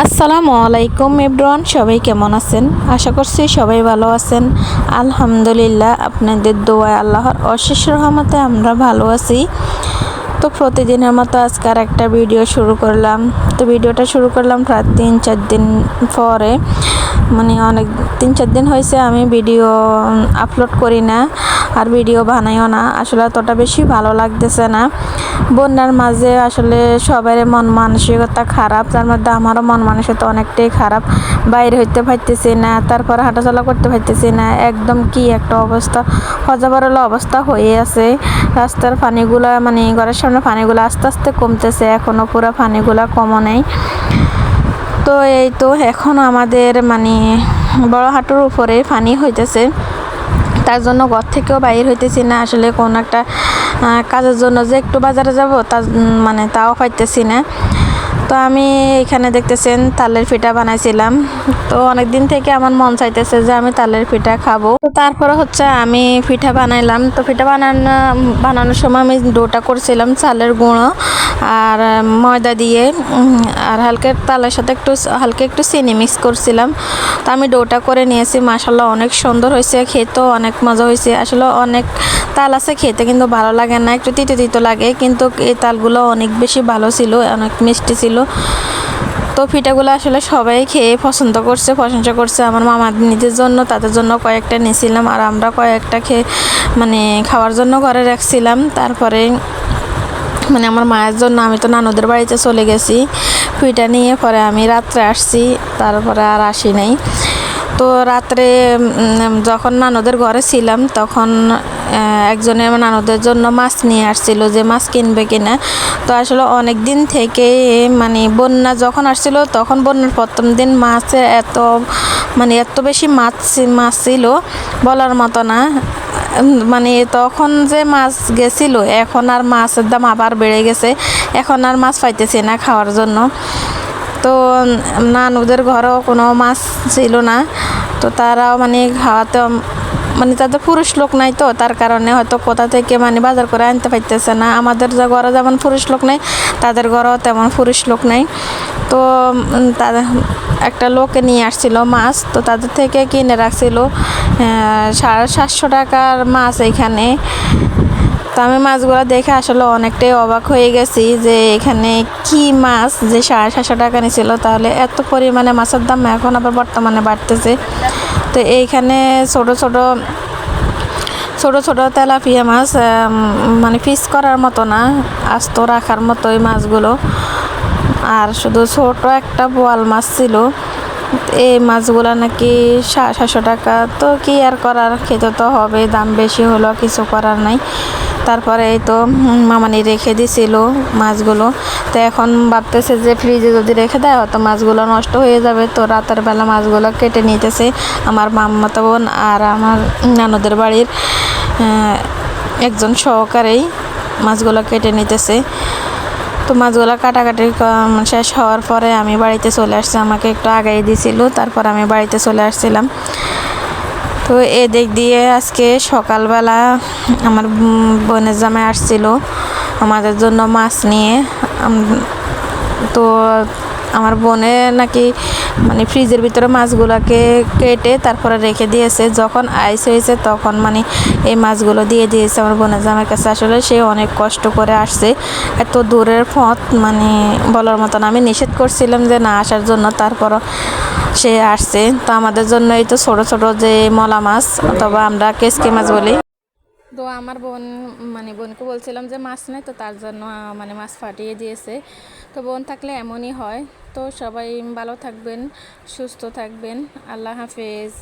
আসসালামু আলাইকুম এভরিওয়ান, সবাই কেমন আছেন? আশা করছি সবাই ভালো আছেন। আলহামদুলিল্লাহ, আপনাদের দোয়া আল্লাহর অশেষ রহমতে আমরা ভালো আছি। তো প্রতিদিনের মতো আজকে আর একটা ভিডিও শুরু করলাম। তো ভিডিওটা শুরু করলাম প্রায় তিন চার দিন পরে। মানে অনেক তিন চার দিন হয়েছে আমি ভিডিও আপলোড করি না আর ভিডিও বানাইও না। আসলে অতটা বেশি ভালো লাগতেছে না। বন্যার মাঝে আসলে সবার মন মানসিকতা খারাপ তার মধ্যে আমারও মন মানসিকতা অনেকটাই খারাপ। বাইরে হইতে পারতেছি না, তারপরে হাঁটাচলা করতে পারতেছি না। একদম কি একটা অবস্থা, হজাবরল অবস্থা হয়ে আছে। রাস্তার পানিগুলো মানে ঘরের সামনে পানিগুলো আস্তে আস্তে কমতেছে এখনও পুরো ফানিগুলো কমও নেই। তো এই তো এখন আমাদের মানে বড় হাঁটুর উপরে ফানি হইতেছে। তার জন্য ঘর থেকেও বাইর হইতেছি না, আসলে কোনো একটা কাজের জন্য যে একটু বাজারে যাব তা মানে তাও পাইতেছি না। তো আমি এখানে দেখতেছেন তালের পিঠা বানাইছিলাম। তো অনেক দিন থেকে আমার মন চাইতেছে যে আমি তালের পিঠা খাব। তো তারপরে হচ্ছে আমি পিঠা বানাইলাম। তো পিঠা বানানো, বানানোর সময় আমি ডোটা করছিলাম চালের গুঁড়ো আর ময়দা দিয়ে আর হালকা তালের সাথে একটু হালকা একটু চিনি মিক্স করছিলাম। তো আমি ডোটা করে নিয়েছি। মাসাল্লাহ অনেক সুন্দর হয়েছে, খেতেও অনেক মজা হয়েছে। আসলে অনেক তাল আছে খেতে কিন্তু ভালো লাগে না, একটু তিতো তিতো লাগে। কিন্তু এই তালগুলো অনেক বেশি ভালো ছিল, অনেক মিষ্টি ছিল। তো পিঠাগুলো আসলে সবাই খেয়ে পছন্দ করছে, প্রশংসা করছে আমার মামা নিজের জন্য, তাদের জন্য কয়েকটা নিয়েছিলাম আর আমরা কয়েকটা খেয়ে মানে খাওয়ার জন্য ঘরে রাখছিলাম। তারপরে মানে আমার মায়ের জন্য আমি তো নানুদের বাড়িতে চলে গেছি, পিঠা নিয়ে পরে আমি রাত্রে আসছি, তারপরে আর আসি নাই। তো রাত্রে যখন নানুদের ঘরে ছিলাম, তখন একজনের নানুদের জন্য মাছ নিয়ে আসছিল যে মাছ কিনবে কিনা। তো আসলে অনেক দিন থেকে মানে বন্যা যখন আসছিল, তখন বন্যার প্রথম দিন মাছের এত মানে এত বেশি মাছ মাছ ছিল বলার মতো না। মানে তখন যে মাছ গেছিল, এখন আর মাছের দাম আবার বেড়ে গেছে। এখন আর মাছ পাইতেছি না খাওয়ার জন্য। তো নানুদের ঘরেও কোনো মাছ ছিল না। তো তারাও মানে খাওয়াতে মানে তাদের পুরুষ লোক নাই তো, তার কারণে হয়তো কোথা থেকে মানে বাজার করে আনতে পারতেছে না। আমাদের যে ঘরে যেমন পুরুষ লোক নেই, তাদের ঘরেও তেমন পুরুষ লোক নেই। তো তাদের একটা লোকে নিয়ে আসছিল মাছ, তো তাদের থেকে কিনে রাখছিল সাড়ে সাতশো টাকার মাছ এখানে। তো আমি মাছগুলো দেখে আসলে অনেকটাই অবাক হয়ে গেছি যে এখানে কি মাছ যে সাড়ে সাতশো টাকা নিয়েছিল তাহলে এত পরিমাণে মাছের দাম এখন আবার বর্তমানে বাড়তেছে। তো এইখানে ছোট ছোট ছোট ছোট তেলাপিয়া মাছ মানে ফিস করার মতো না, আস্ত রাখার মতো এই মাছগুলো। আর শুধু ছোট একটা বোয়াল মাছ ছিল। এই মাছগুলো নাকি সাতশো টাকা। তো কি আর করার? খেতে তো হবে, দাম বেশি হলো কিছু করার নাই। তারপরে এই তো মামানি রেখে দিছিল মাছগুলো। তো এখন ভাবতেছে যে ফ্রিজে যদি রেখে দেয়, হয়তো মাছগুলো নষ্ট হয়ে যাবে। তো রাতের বেলা মাছগুলো কেটে নিতেছে আমার মাম্মাতো বোন আর আমার নানুদের বাড়ির একজন সহকারেই মাছগুলো কেটে নিতেছে। তো মাছগুলো কাটাকাটি শেষ হওয়ার পরে আমি বাড়িতে চলে আসছি। আমাকে একটু আগাই দিয়েছিল তারপর আমি বাড়িতে চলে আসছিলাম। তো এদিক দিয়ে আজকে সকালবেলা আমার বোনের জামাই আসছিল আমাদের জন্য মাছ নিয়ে। তো আমার বোনে নাকি মানে ফ্রিজের ভিতরে মাছগুলোকে কেটে তারপরে রেখে দিয়েছে। যখন আইস হয়েছে তখন মানে এই মাছগুলো দিয়ে দিয়েছে আমার বোনের জামার কাছে। আসলে সে অনেক কষ্ট করে আসছে। এত দূরের পথ মানে বলার মতন আমি নিষেধ করছিলাম যে না আসার জন্য, তারপরও সে আসছে। তো আমাদের জন্য এই তো ছোটো ছোটো যে মলা মাছ, অথবা আমরা কেসকে মাছ বলি তো আমার বোন মানে বোনকে বলছিলাম যে মাছ নেই তো তার জন্য মানে মাছ ফাটিয়ে দিয়েছে। তো বোন থাকলে এমনই হয়। তো সবাই ভালো থাকবেন, সুস্থ থাকবেন। আল্লাহ হাফেজ।